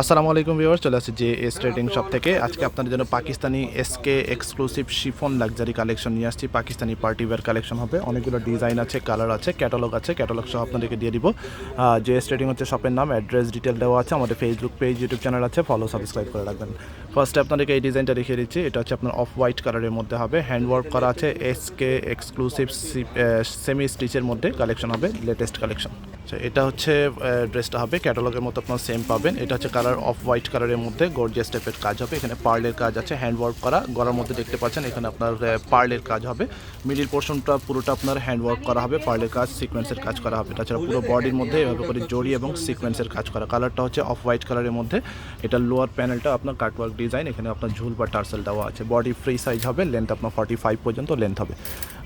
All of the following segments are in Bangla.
আসসালামু আলাইকুম ভিউয়ার চলে আসছে যে এস ট্রেডিং শপ থেকে। আজকে আপনাদের জন্য Pakistani SK exclusive chiffon luxury collection নিয়ে আসছি। পাকিস্তানি পার্টি ওয়্যার কালেকশন হবে। অনেকগুলো ডিজাইন আছে কালার আছে ক্যাটালগ আছে ক্যাটালগ সহ আপনাদেরকে দিয়ে দিব। যে এস ট্রেডিং হচ্ছে শপের নাম অ্যাড্রেস ডিটেল দেওয়া আছে, আমাদের ফেসবুক পেজ ইউটিউব চ্যানেল আছে ফলো সাবস্ক্রাইব করে রাখবেন। ফার্স্টে আপনাদেরকে এই ডিজাইনটা দেখিয়ে দিচ্ছি। এটা হচ্ছে আপনার অফ হোয়াইট কালারের মধ্যে হবে। হ্যান্ডওয়ার্ক করা আছে এসকে এক্সক্লুসিভ সেমি স্টিচের মধ্যে কালেকশন হবে লেটেস্ট কালেকশন এটা হচ্ছে ড্রেসটা হবে। ক্যাটালগের মতো আপনার সেম পাবেন। এটা হচ্ছে কালার অফ হোয়াইট কালারের মধ্যে গর্জিয়াস টাইপের কাজ হবে। এখানে পার্লের কাজ আছে হ্যান্ড ওয়ার্ক করা, গলার মধ্যে দেখতে পাচ্ছেন, এখানে আপনার পার্লের কাজ হবে। মিডিল পোর্শনটা পুরোটা আপনার হ্যান্ড ওয়ার্ক করা হবে, পার্লের কাজ, সিকোয়েন্সের কাজ করা হবে। তাছাড়া পুরো বডির মধ্যে এভাবে করে জড়ি এবং সিকোয়েন্সের কাজ করা। কালারটা হচ্ছে অফ হোয়াইট কালারের মধ্যে। এটা লোয়ার প্যানেলটা আপনার কাটওয়ার্ক ডিজাইন, এখানে আপনার ঝুল বা টার্সেল দেওয়া আছে। বডি ফ্রি সাইজ হবে, লেন্থ আপনার ফর্টি ফাইভ পর্যন্ত লেন্থ হবে।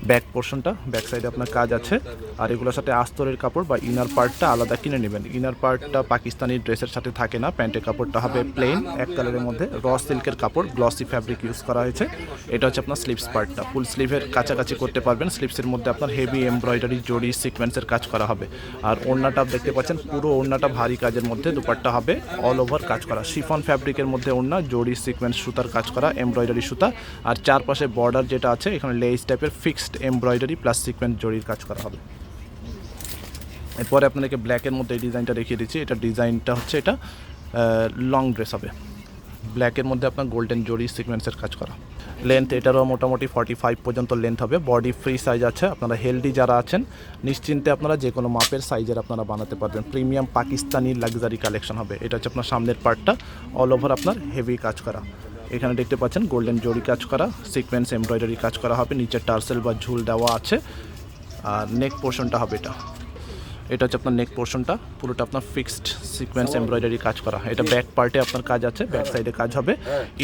ব্যাক পোর্শনটা, ব্যাক সাইডে আপনার কাজ আছে। আর এগুলোর সাথে আস্তরের কাপড় বা ইনার পার্টটা আলাদা কিনে নেবেন। ইনার পার্টটা পাকিস্তানি ড্রেসের সাথে থাকে না প্যান্টের কাপড়টা হবে প্লেন, এক কালারের মধ্যে র সিল্কের কাপড় গ্লসি ফ্যাব্রিক ইউজ করা হয়েছে। এটা হচ্ছে আপনার স্লিভস পার্টটা ফুল স্লিভের কাছাকাছি করতে পারবেন। স্লিভসের মধ্যে আপনার হেভি এমব্রয়ডারি জড়ি সিকোয়েন্সের কাজ করা হবে। আর ওড়নাটা দেখতে পাচ্ছেন, পুরো ওড়নাটা ভারী কাজের মধ্যে দুপাট্টা হবে অল ওভার কাজ করা। শিফন ফ্যাব্রিকের মধ্যে ওড়না, জড়ি সিকোয়েন্স সুতার কাজ করা এমব্রয়ডারি সুতা। আর চারপাশে বর্ডার যেটা আছে, এখানে লেস টাইপের ফিক্সড এমব্রয়ডারি প্লাস সিকোয়েন্স জড়ির কাজ করা হবে। এরপরে আপনাদেরকে ব্ল্যাকের মধ্যে এই ডিজাইনটা দেখিয়ে দিচ্ছি। এটা ডিজাইনটা হচ্ছে এটা। লং ড্রেস হবে। ব্ল্যাকের মধ্যে আপনার গোল্ডেন জরি সিকোয়েন্সের কাজ করা। লেন্থ এটারও মোটামুটি ফর্টি ফাইভ পর্যন্ত লেন্থ হবে। বডি ফ্রি সাইজ আছে, আপনারা হেলদি যারা আছেন, নিশ্চিন্তে আপনারা যে কোনো মাপের সাইজের আপনারা বানাতে পারবেন। প্রিমিয়াম পাকিস্তানি লাক্সারি কালেকশন হবে। এটা হচ্ছে আপনার সামনের পার্টটা অল ওভার আপনার হেভি কাজ করা। এখানে দেখতে পাচ্ছেন গোল্ডেন জরি কাজ করা সিকোয়েন্স এমব্রয়ডারি কাজ করা হবে। নিচে টার্সেল বা ঝুল দেওয়া আছে। আর নেক পোর্শনটা হবে এটা। এটা হচ্ছে আপনার নেক পোর্শনটা পুরোটা আপনার ফিক্সড সিকোয়েন্স এমব্রয়ডারি কাজ করা। এটা ব্যাক পার্টে আপনার কাজ আছে ব্যাক সাইডে কাজ হবে।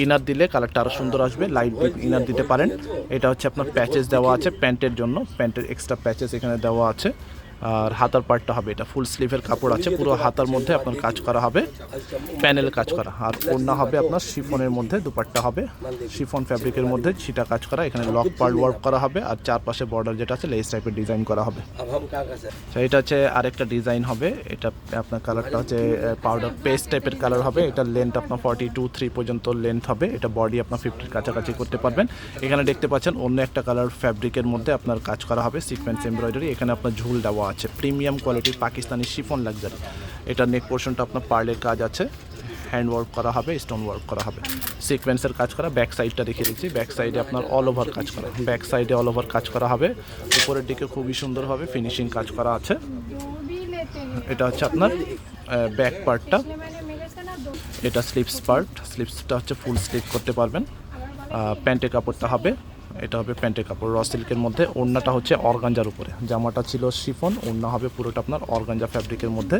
ইনার দিলে কালারটা আরও সুন্দর আসবে লাইট ইনার দিতে পারেন। এটা হচ্ছে আপনার প্যাচেস দেওয়া আছে প্যান্টের জন্য। প্যান্টের এক্সট্রা প্যাচেস এখানে দেওয়া আছে। আর হাতার পার্টটা হবে এটা ফুল স্লিভের কাপড় আছে, পুরো হাতার মধ্যে আপনার কাজ করা হবে প্যানেল কাজ করা। আর ওড়না হবে আপনার শিফনের মধ্যে, দুপাট্টা হবে, শিফন ফ্যাব্রিকের মধ্যে ছিটা কাজ করা, এখানে লক পার্ট ওয়ার্ক করা হবে, আর চারপাশে বর্ডার যেটা আছে লেস টাইপের ডিজাইন করা হবে। এটা হচ্ছে আরেকটা ডিজাইন হবে, এটা আপনার কালারটা হচ্ছে পাউডার পেস্ট টাইপের কালার হবে এটা লেন্থ আপনার ফর্টি টু থ্রি পর্যন্ত লেন্থ হবে, এটা বডি আপনার ফিফটির কাছাকাছি করতে পারবেন। এখানে দেখতে পাচ্ছেন অন্য একটা কালার ফ্যাব্রিকের মধ্যে আপনার কাজ করা হবে সিকোয়েন্স এমব্রয়ডারি এখানে আপনার ঝুল দেওয়া আছে। প্রিমিয়াম কোয়ালিটির পাকিস্তানি শিফন লাক্সারি এটা নেক পোর্শনটা আপনার পার্লের কাজ আছে। হ্যান্ড ওয়ার্ক করা হবে স্টোন ওয়ার্ক করা হবে। সিকোয়েন্সের কাজ করা ব্যাক সাইডটা দেখিয়ে দিচ্ছি। ব্যাক সাইডে আপনার অল ওভার কাজ করা। ব্যাক সাইডে অল ওভার কাজ করা হবে। উপরের দিকে খুবই সুন্দরভাবে ফিনিশিং কাজ করা আছে। এটা হচ্ছে আপনার ব্যাক পার্টটা এটা স্লিপস পার্ট স্লিপসটা হচ্ছে ফুল স্লিপ করতে পারবেন। প্যান্টের কাপড়টা হবে। এটা হবে প্যান্টের কাপড় র সিল্কের মধ্যে। ওড়নাটা হচ্ছে অর্গাঞ্জার উপরে। জামাটা ছিল শিফন ওড়না হবে পুরোটা আপনার অর্গাঞ্জা ফ্যাব্রিকের মধ্যে।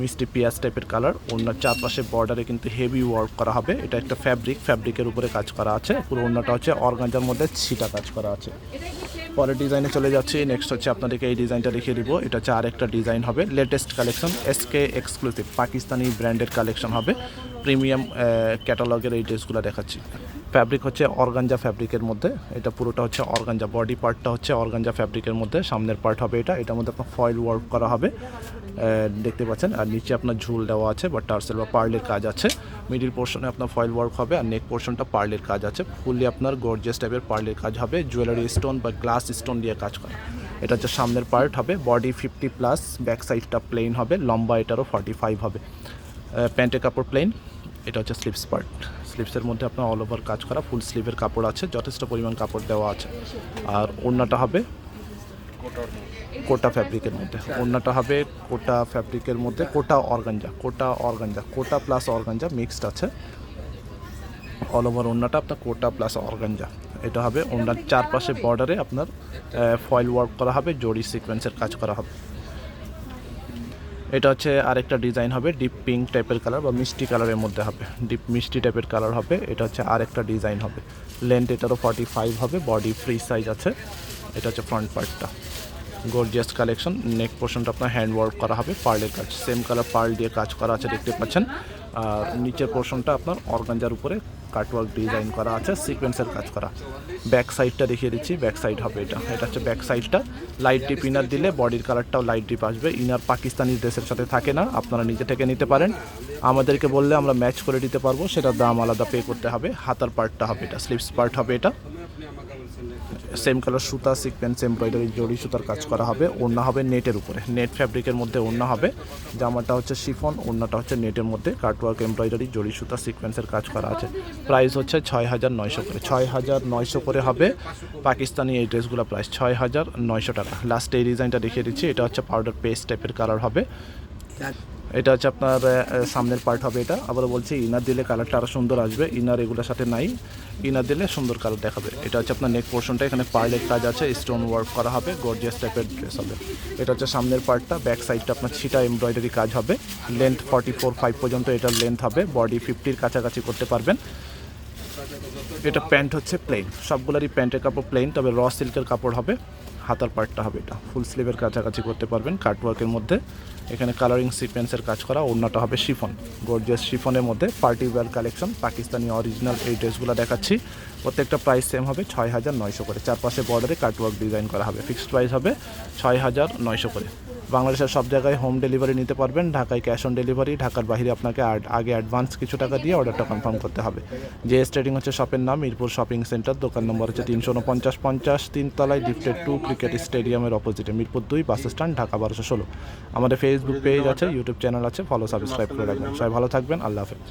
মিষ্টি পিঁয়াজ টাইপের কালার ওড়নার চারপাশে বর্ডারে কিন্তু হেভি ওয়ার্ক করা হবে। এটা একটা ফ্যাব্রিক ফ্যাব্রিকের উপরে কাজ করা আছে। পুরো ওড়নাটা হচ্ছে অর্গাঞ্জার মধ্যে ছিটা কাজ করা আছে। পরের ডিজাইনে চলে যাচ্ছি। নেক্সট হচ্ছে আপনাদেরকে এই ডিজাইনটা দেখিয়ে দিব। এটা হচ্ছে আরেকটা ডিজাইন হবে। Latest collection SK exclusive Pakistani ব্র্যান্ডের কালেকশন হবে। প্রিমিয়াম ক্যাটালগের এই ড্রেসগুলো দেখাচ্ছি। ফ্যাব্রিক হচ্ছে অর্গাঞ্জা ফ্যাব্রিকের মধ্যে। এটা পুরোটা হচ্ছে অর্গাঞ্জা বডি পার্টটা হচ্ছে অর্গাঞ্জা ফ্যাব্রিকের মধ্যে। সামনের পার্ট হবে এটা, এটার মধ্যে আপনার ফয়েল ওয়ার্ক করা হবে। দেখতে পাচ্ছেন, আর নিচে আপনার ঝুল দেওয়া আছে বা টার্সেল বা পার্লের কাজ আছে। মিডিল পোর্শনে আপনার ফয়েল ওয়ার্ক হবে, আর নেক পোর্শনটা পার্লের কাজ আছে। ফুললি আপনার গর্জিয়াস টাইপের পার্লের কাজ হবে জুয়েলারি স্টোন বা গ্লাস স্টোন দিয়ে কাজ করা। এটা হচ্ছে সামনের পার্ট হবে বডি ফিফটি প্লাস ব্যাক সাইডটা প্লেন হবে, লম্বা এটারও ফর্টি ফাইভ হবে প্যান্টের কাপড় প্লেন এটা হচ্ছে স্লিপস পার্ট স্লিপসের মধ্যে আপনার অল ওভার কাজ করা ফুল স্লিভের কাপড় আছে, যথেষ্ট পরিমাণ কাপড় দেওয়া আছে। আর ওড়নাটা হবে কোটা ফ্যাব্রিকের মধ্যে। ওড়নাটা হবে কোটা ফ্যাব্রিকের মধ্যে, Kota organza Kota organza Kota plus organza mixed আছে। অল ওভার ওড়নাটা আপনার কোটা প্লাস অর্গাঞ্জা এটা হবে ওড়নার চারপাশে বর্ডারে আপনার ফয়েল ওয়ার্ক করা হবে জরি সিকোয়েন্সের কাজ করা হবে। এটা হচ্ছে আরেকটা ডিজাইন হবে, ডিপ পিঙ্ক টাইপের কালার বা মিষ্টি কালারের মধ্যে হবে। ডিপ মিষ্টি টাইপের কালার হবে, এটা হচ্ছে আরেকটা ডিজাইন হবে। লেন্থ এটারও ফর্টি ফাইভ হবে বডি ফ্রি সাইজ আছে। এটা হচ্ছে ফ্রন্ট পার্টটা গর্জিয়াস কালেকশন নেক পোর্শনটা আপনার হ্যান্ড ওয়ার্ক করা হবে পার্লের কাজ। সেম কালার পার্ল দিয়ে কাজ করা আছে, দেখতে পাচ্ছেন। আর নিচের পোর্শনটা আপনার অর্গানজার উপরে কাটওয়ার্ক ডিজাইন করা আছে, সিকোয়েন্সের কাজ করা। ব্যাক সাইডটা দেখিয়ে দিচ্ছি, ব্যাক সাইড হবে এটা। এটা হচ্ছে ব্যাক সাইডটা। লাইট ডিপ ইনার দিলে বডির কালারটাও লাইট ডিপ আসবে। ইনার পাকিস্তানি ড্রেসের সাথে থাকে না, আপনারা নিজে থেকে নিতে পারেন। আমাদেরকে বললে আমরা ম্যাচ করে দিতে পারব, সেটার দাম আলাদা পে করতে হবে। হাতার পার্টটা হবে এটা স্লিপস পার্ট হবে এটা। সেম কালার সুতা সিকোয়েন্স এমব্রয়ডারি জড়ি সুতার কাজ করা হবে। ওড়না হবে নেটের উপরে। নেট ফ্যাব্রিকের মধ্যে ওড়না হবে। জামাটা হচ্ছে শিফন ওড়নাটা হচ্ছে নেটের মধ্যে। কাটওয়ার্ক এমব্রয়ডারি জড়ি সুতা সিকোয়েন্সের কাজ করা আছে। প্রাইস হচ্ছে ছয় হাজার নয়শো করে। ছয় হাজার নয়শো করে হবে পাকিস্তানি এই ড্রেসগুলো প্রাইস ছয় হাজার নয়শো টাকা। লাস্ট এই ডিজাইনটা দেখিয়ে দিচ্ছি। এটা হচ্ছে পাউডার পেস্ট টাইপের কালার হবে। এটা হচ্ছে আপনার সামনের পার্ট হবে এটা। আবার বলছি ইনার দিলে কালারটা আরও সুন্দর আসবে। ইনার এগুলোর সাথে নাই। ইনার দিলে সুন্দর কালার দেখাবে। এটা হচ্ছে আপনার নেক পোর্শনটা এখানে পার্লের কাজ আছে স্টোন ওয়ার্ক করা হবে গর্জিয়াস টাইপের ড্রেস হবে। এটা হচ্ছে সামনের পার্টটা ব্যাক সাইডটা আপনার ছিটা এমব্রয়ডারি কাজ হবে। লেন্থ ফর্টি ফোর ফাইভ পর্যন্ত এটার লেন্থ হবে। বডি ফিফটির কাছাকাছি করতে পারবেন। এটা প্যান্ট হচ্ছে প্লেন সবগুলোরই প্যান্টের কাপড় প্লেন তবে র সিল্কের কাপড় হবে। হাতার পার্টটা হবে এটা। ফুল স্লিভের কাছাকাছি করতে পারবেন কাটওয়ার্কের মধ্যে। এখানে কালারিং সিকোয়েন্সের কাজ করা অন্যটা হবে শিফন গর্জিয়াস শিফনের মধ্যে party wear collection Pakistani original এই ড্রেসগুলো দেখাচ্ছি। প্রত্যেকটা প্রাইস সেম হবে ছয় হাজার নয়শো করে। চারপাশে বর্ডারে কাটওয়ার্ক ডিজাইন করা হবে। ফিক্সড প্রাইস হবে ছয় হাজার নয়শো করে। বাংলাদেশের সব জায়গায় হোম ডেলিভারি নিতে পারবেন, ঢাকায় ক্যাশ অন ডেলিভারি ঢাকার বাইরে আপনাকে আগে অ্যাডভান্স কিছু টাকা দিয়ে অর্ডারটা কনফার্ম করতে হবে। যে ট্রেডিং হচ্ছে শপের নাম, মিরপুর শপিং সেন্টার দোকান নম্বর হচ্ছে তিনশো উনপঞ্চাশ পঞ্চাশ, তিনতলায় ডিফটেড টু ক্রিকেট স্টেডিয়ামের অপোজিটে মিরপুর দুই বাস স্ট্যান্ড ঢাকা বারোশো ষোলো। আমাদের ফেসবুক পেজ আছে ইউটিউব চ্যানেল আছে ফলো সাবস্ক্রাইব করে রাখবেন। সবাই ভালো থাকবেন, আল্লাহ হাফেজ।